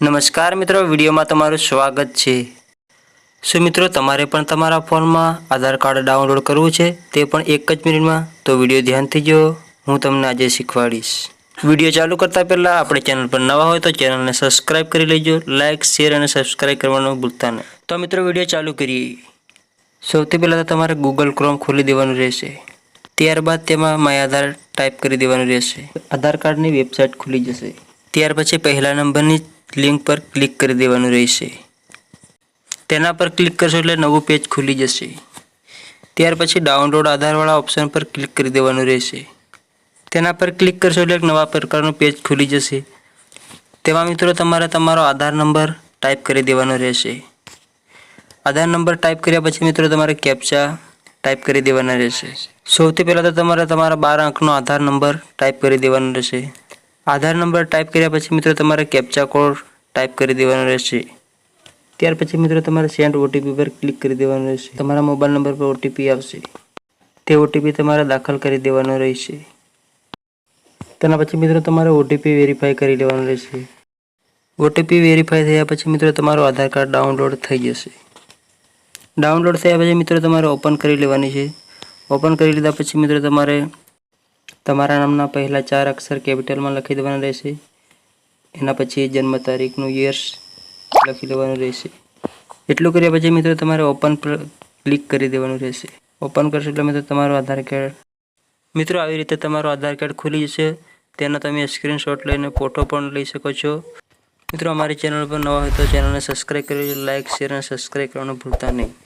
નમસ્કાર મિત્રો, વિડીયોમાં તમારું સ્વાગત છે. શું મિત્રો, તમારે પણ તમારા ફોનમાં આધાર કાર્ડ ડાઉનલોડ કરવું છે તે પણ એક જ મિનિટમાં? તો વીડિયો ધ્યાનથી જો હું તમને આજે શીખવાડીશ. વીડિયો ચાલુ કરતાં પહેલાં આપણે ચેનલ પર નવા હોય તો ચેનલને સબસ્ક્રાઈબ કરી લેજો, લાઇક, શેર અને સબસ્ક્રાઈબ કરવાનું ભૂલતા નહીં. તો મિત્રો, વીડિયો ચાલુ કરીએ. સૌથી પહેલાં તો તમારે ગૂગલ ક્રોમ ખોલી દેવાનું રહેશે. ત્યારબાદ તેમાં માય આધાર ટાઈપ કરી દેવાનું રહેશે. આધાર કાર્ડની વેબસાઇટ ખુલી જશે. ત્યાર પછી પહેલા નંબરની લિંક પર ક્લિક કરી દેવાનું રહેશે. તેના પર ક્લિક કરશો એટલે નવું પેજ ખુલી જશે. ત્યાર પછી ડાઉનલોડ આધારવાળા ઓપ્શન પર ક્લિક કરી દેવાનું રહેશે. તેના પર ક્લિક કરશો એટલે એક નવા પ્રકારનું પેજ ખુલી જશે. તેમાં મિત્રો તમારે તમારો આધાર નંબર ટાઈપ કરી દેવાનો રહેશે. આધાર નંબર ટાઈપ કર્યા પછી મિત્રો તમારે કેપ્ચા ટાઈપ કરી દેવાના રહેશે. સૌથી પહેલાં તો તમારે તમારા બાર અંકનો આધાર નંબર ટાઈપ કરી દેવાનો રહેશે. આધાર નંબર ટાઈપ કર્યા પછી મિત્રો તમારે કેપ્ચા કોડ ટાઈપ કરી દેવાનો રહેશે. ત્યાર પછી મિત્રો તમારે સેન્ડ ઓટીપી પર ક્લિક કરી દેવાનું રહેશે. તમારા મોબાઈલ નંબર પર ઓટીપી આવશે. તે ઓટીપી તમારે દાખલ કરી દેવાનો રહેશે. તેના પછી મિત્રો તમારે ઓટીપી વેરીફાઈ કરી લેવાનો રહેશે. ઓટીપી વેરીફાઈ થયા પછી મિત્રો તમારું આધાર કાર્ડ ડાઉનલોડ થઈ જશે. ડાઉનલોડ થયા પછી મિત્રો તમારે ઓપન કરી લેવાની છે. ઓપન કરી લીધા પછી મિત્રો તમારે તમારા નામના પહેલા ચાર અક્ષર કેપિટલમાં લખી દેવાના રહેશે. એના પછી જન્મ તારીખનું યર્સ લખી દેવાનું રહેશે. એટલું કર્યા પછી મિત્રો તમારે ઓપન પર ક્લિક કરી દેવાનું રહેશે. ઓપન કરશો એટલે મિત્રો તમારું આધાર કાર્ડ મિત્રો આવી રીતે તમારું આધાર કાર્ડ ખુલી જશે. તેનો તમે સ્ક્રીનશોટ લઈને ફોટો પણ લઈ શકો છો. મિત્રો અમારી ચેનલ પર નવા હોય તો ચેનલને સબસ્ક્રાઈબ કરી લાઇક શેર અને સબસ્ક્રાઈબ કરવાનું ભૂલતા નહીં.